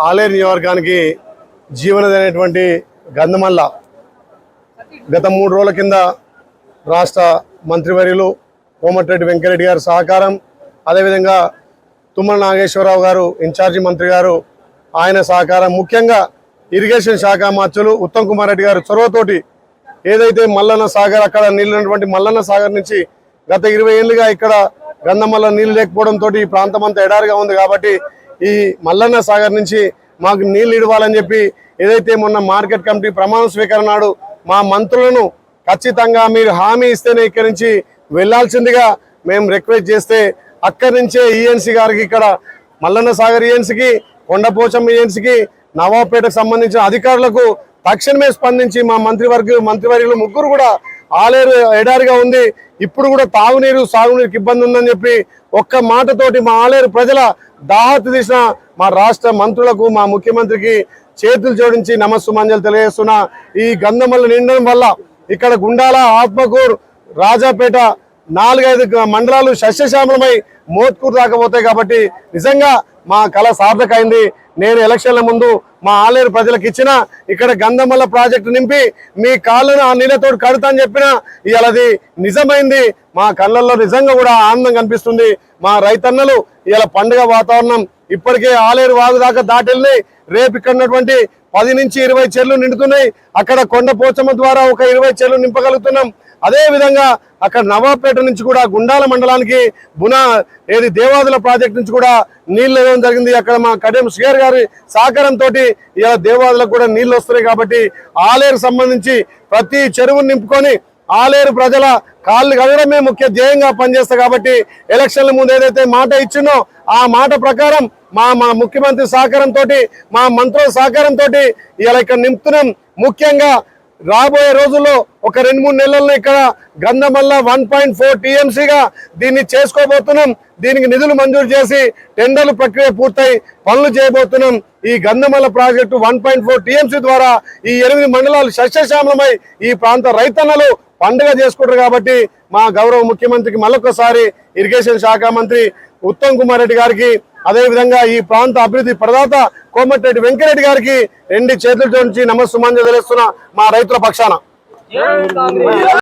ఆలేరు నియోజకవర్గానికి జీవనదైనటువంటి గంధమల్ల గత మూడు రోజుల కింద రాష్ట్ర మంత్రివర్యులు కోమటిరెడ్డి వెంకరెడ్డి గారి సహకారం అదేవిధంగా తుమ్మల నాగేశ్వరరావు గారు ఇన్ఛార్జి మంత్రి గారు ఆయన సహకారం ముఖ్యంగా ఇరిగేషన్ శాఖ మార్చులు ఉత్తమ్ కుమార్ రెడ్డి గారు చొరవతోటి ఏదైతే మల్లన్న సాగర్ అక్కడ నీళ్ళు ఉన్నటువంటి మల్లన్న సాగర్ నుంచి గత ఇరవై ఏళ్ళుగా ఇక్కడ గంధమల్ల నీళ్ళు లేకపోవడంతో ఈ ప్రాంతం అంతా ఎడారిగా ఉంది కాబట్టి ఈ మల్లన్న సాగర్ నుంచి మాకు నీళ్ళు ఇవ్వాలని చెప్పి ఏదైతే మొన్న మార్కెట్ కమిటీ ప్రమాణ స్వీకరణ నాడు మా మంత్రులను ఖచ్చితంగా మీరు హామీ ఇస్తేనే ఇక్కడి నుంచి వెళ్ళాల్సిందిగా మేము రిక్వెస్ట్ చేస్తే అక్కడి నుంచే ఈఎన్సీ గారికి ఇక్కడ మల్లన్న సాగర్ ఈఎన్సీకి కొండపోచం ఈఎన్సీకి నవాబ్పేటకు సంబంధించిన అధికారులకు తక్షణమే స్పందించి మా మంత్రివర్గ మంత్రివర్యులు ముగ్గురు కూడా ఆలేరు ఎడారిగా ఉంది. ఇప్పుడు కూడా తాగునీరు సాగునీరుకి ఇబ్బంది ఉందని చెప్పి ఒక్క మాటతోటి మా ఆలేరు ప్రజల దాహత తీసిన మా రాష్ట్ర మంత్రులకు మా ముఖ్యమంత్రికి చేతులు జోడించి నమస్సుమంజలు తెలియజేస్తున్నా. ఈ గంధమల్ల నిండడం వల్ల ఇక్కడ గుండాల ఆత్మకూర్ రాజాపేట నాలుగైదు మండలాలు సస్యశ్యామలమై మోత్కూరు రాకపోతాయి కాబట్టి నిజంగా మా కళ సార్థకైంది నేను ఎలక్షన్ల ముందు మా ఆలేరు ప్రజలకు ఇచ్చిన ఇక్కడ గంధమల్ల ప్రాజెక్టు నింపి మీ కాళ్ళను ఆ నీళ్ళతో కడతా అని చెప్పిన ఇలాది నిజమైంది. మా కళ్ళల్లో నిజంగా కూడా ఆనందం కనిపిస్తుంది. మా రైతన్నలు ఇలా పండుగ వాతావరణం ఇప్పటికే ఆలేరు వాగు దాకా దాటెళ్ళి రేపు ఇక్కడ ఉన్నటువంటి పది నుంచి ఇరవై చెర్లు నిండుతున్నాయి. అక్కడ కొండ పోచమ్మ ద్వారా ఒక ఇరవై చెర్లు నింపగలుగుతున్నాం. అదే విధంగా అక్కడ నవాబపేట నుంచి కూడా గుండాల మండలానికి బునా ఏది దేవాదుల ప్రాజెక్ట్ నుంచి కూడా నీళ్ళు ఇవ్వడం జరిగింది. అక్కడ మా కడియం శ్రీగారు గారి సహకారంతో ఇలా దేవాదులకు కూడా నీళ్ళు వస్తున్నాయి కాబట్టి ఆలేరు సంబంధించి ప్రతి చెరువును నింపుకొని ఆలేరు ప్రజల కాళ్ళు కడగడమే ముఖ్య ధ్యేయంగా పనిచేస్తా కాబట్టి ఎలక్షన్ల ముందు ఏదైతే మాట ఇచ్చినో ఆ మాట ప్రకారం మా మా ముఖ్యమంత్రి సహకారంతో మా మంత్రుల సహకారంతో ఇలా ఇక్కడ నింపుతున్నాం. ముఖ్యంగా రాబోయే రోజుల్లో ఒక రెండు మూడు నెలల్లో ఇక్కడ గంధమల్ల వన్ పాయింట్ ఫోర్ టీఎంసీగా దీన్ని చేసుకోబోతున్నాం. దీనికి నిధులు మంజూరు చేసి టెండర్లు ప్రక్రియ పూర్తయి పనులు చేయబోతున్నాం. ఈ Gandhamalla project one point four TMC ద్వారా ఈ ఎనిమిది మండలాలు సస్యశ్యామలమై ఈ ప్రాంత రైతన్నలు పండుగ చేసుకుంటారు కాబట్టి మా గౌరవ ముఖ్యమంత్రికి మళ్ళొకసారి ఇరిగేషన్ శాఖ మంత్రి ఉత్తమ్ కుమార్ రెడ్డి గారికి అదేవిధంగా ఈ ప్రాంత అభివృద్ధి ప్రదాత కోమటిరెడ్డి వెంకరెడ్డి గారికి రెండు చేతులతో నుంచి నమస్సుమాంజలి తెలుస్తున్న మా రైతుల పక్షాన.